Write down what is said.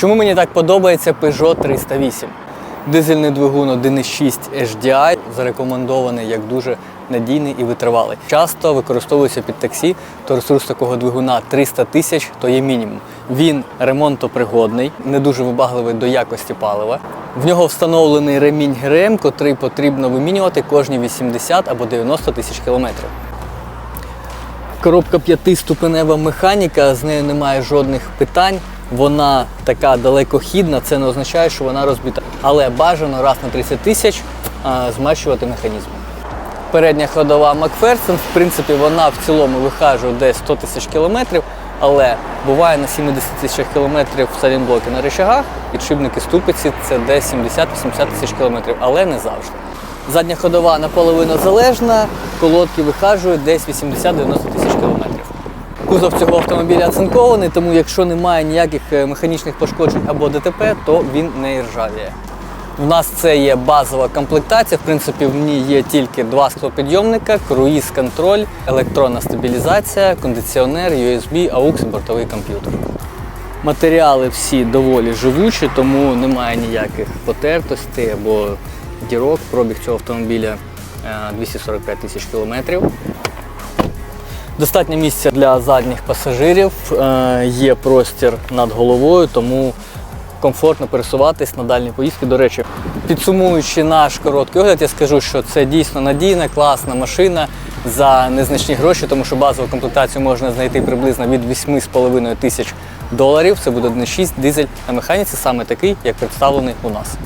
Чому мені так подобається Peugeot 308? Дизельний двигун 1.6 HDI зарекомендований як дуже надійний і витривалий. Часто використовується під таксі, то ресурс такого двигуна 300 тисяч то є мінімум. Він ремонтопригодний, не дуже вибагливий до якості палива. В нього встановлений ремінь ГРМ, котрий потрібно вимінювати кожні 80 або 90 тисяч кілометрів. Коробка п'ятиступенева механіка, з нею немає жодних питань. Вона така далекохідна, це не означає, що вона розбита. Але бажано раз на 30 тисяч змащувати механізм. Передня ходова Макферсон, в принципі, вона в цілому вихажує десь 100 тисяч кілометрів, але буває на 70 тисячах кілометрів салінблоки на рычагах, підшипники ступиці це десь 70-80 тисяч кілометрів, але не завжди. Задня ходова наполовину залежна, колодки вихажують десь 80-90 тисяч. Кузов цього автомобіля оцинкований, тому якщо немає ніяких е, механічних пошкоджень або ДТП, то він не іржавіє. У нас це є базова комплектація. В принципі, в ній є тільки два склопідйомника, круїз-контроль, електронна стабілізація, кондиціонер, USB, AUX і бортовий комп'ютер. Матеріали всі доволі живучі, тому немає ніяких потертостей або дірок. Пробіг цього автомобіля е, 245 тисяч кілометрів. Достатньо місця для задніх пасажирів, е, є простір над головою, тому комфортно пересуватись на дальні поїздки. До речі, підсумуючи наш короткий огляд, я скажу, що це дійсно надійна, класна машина за незначні гроші, тому що базову комплектацію можна знайти приблизно від 8,5 тисяч доларів. Це буде 1,6 дизель на механіці, саме такий, як представлений у нас.